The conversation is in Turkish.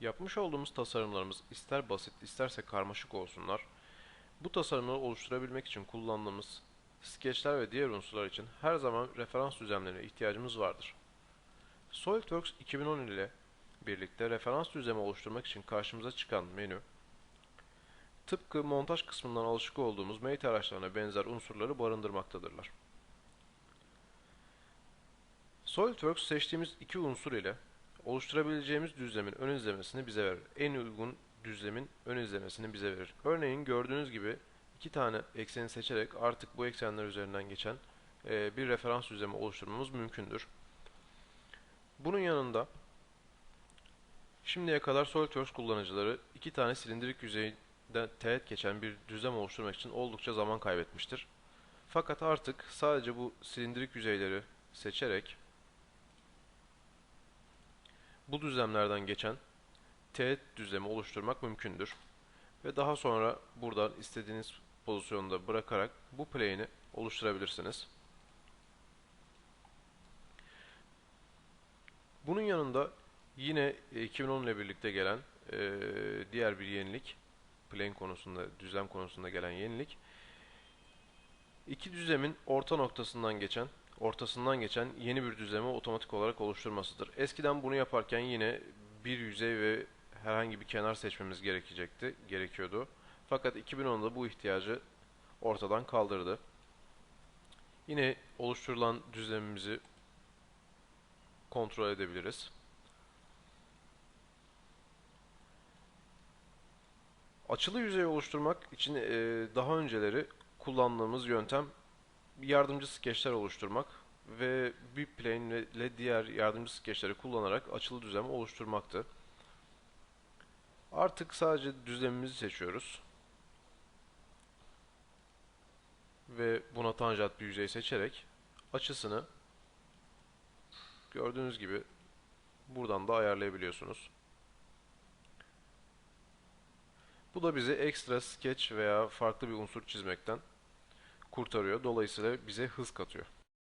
Yapmış olduğumuz tasarımlarımız ister basit isterse karmaşık olsunlar. Bu tasarımları oluşturabilmek için kullandığımız skeçler ve diğer unsurlar için her zaman referans düzlemlerine ihtiyacımız vardır. SolidWorks 2010 ile birlikte referans düzlemi oluşturmak için karşımıza çıkan menü, tıpkı montaj kısmından alışık olduğumuz Mate araçlarına benzer unsurları barındırmaktadırlar. SolidWorks seçtiğimiz iki unsur ile oluşturabileceğimiz düzlemin ön izlemesini bize verir. En uygun düzlemin ön izlemesini bize verir. Örneğin gördüğünüz gibi iki tane ekseni seçerek artık bu eksenler üzerinden geçen e, bir referans düzlemi oluşturmamız mümkündür. Bunun yanında şimdiye kadar SolidWorks kullanıcıları iki tane silindirik yüzeyden teğet geçen bir düzlem oluşturmak için oldukça zaman kaybetmiştir. Fakat artık sadece bu silindirik yüzeyleri seçerek bu düzlemlerden geçen teğet düzlemi oluşturmak mümkündür. Ve daha sonra buradan istediğiniz pozisyonda bırakarak bu plane'i oluşturabilirsiniz. Bunun yanında yine 2010 ile birlikte gelen e, diğer bir yenilik, plane konusunda, düzlem konusunda gelen yenilik, iki düzlemin orta noktasından geçen, ortasından geçen yeni bir düzlemi otomatik olarak oluşturmasıdır. Eskiden bunu yaparken yine bir yüzey ve herhangi bir kenar seçmemiz gerekecekti, gerekiyordu. Fakat 2010'da bu ihtiyacı ortadan kaldırdı. Yine oluşturulan düzlemimizi kontrol edebiliriz. Açılı yüzey oluşturmak için daha önceleri kullandığımız yöntem yardımcı skeçler oluşturmak ve bir plane ile diğer yardımcı skeçleri kullanarak açılı düzlem oluşturmaktı. Artık sadece düzlemimizi seçiyoruz. Ve buna tanjant bir yüzey seçerek açısını gördüğünüz gibi buradan da ayarlayabiliyorsunuz. Bu da bizi ekstra sketch veya farklı bir unsur çizmekten kurtarıyor. Dolayısıyla bize hız katıyor.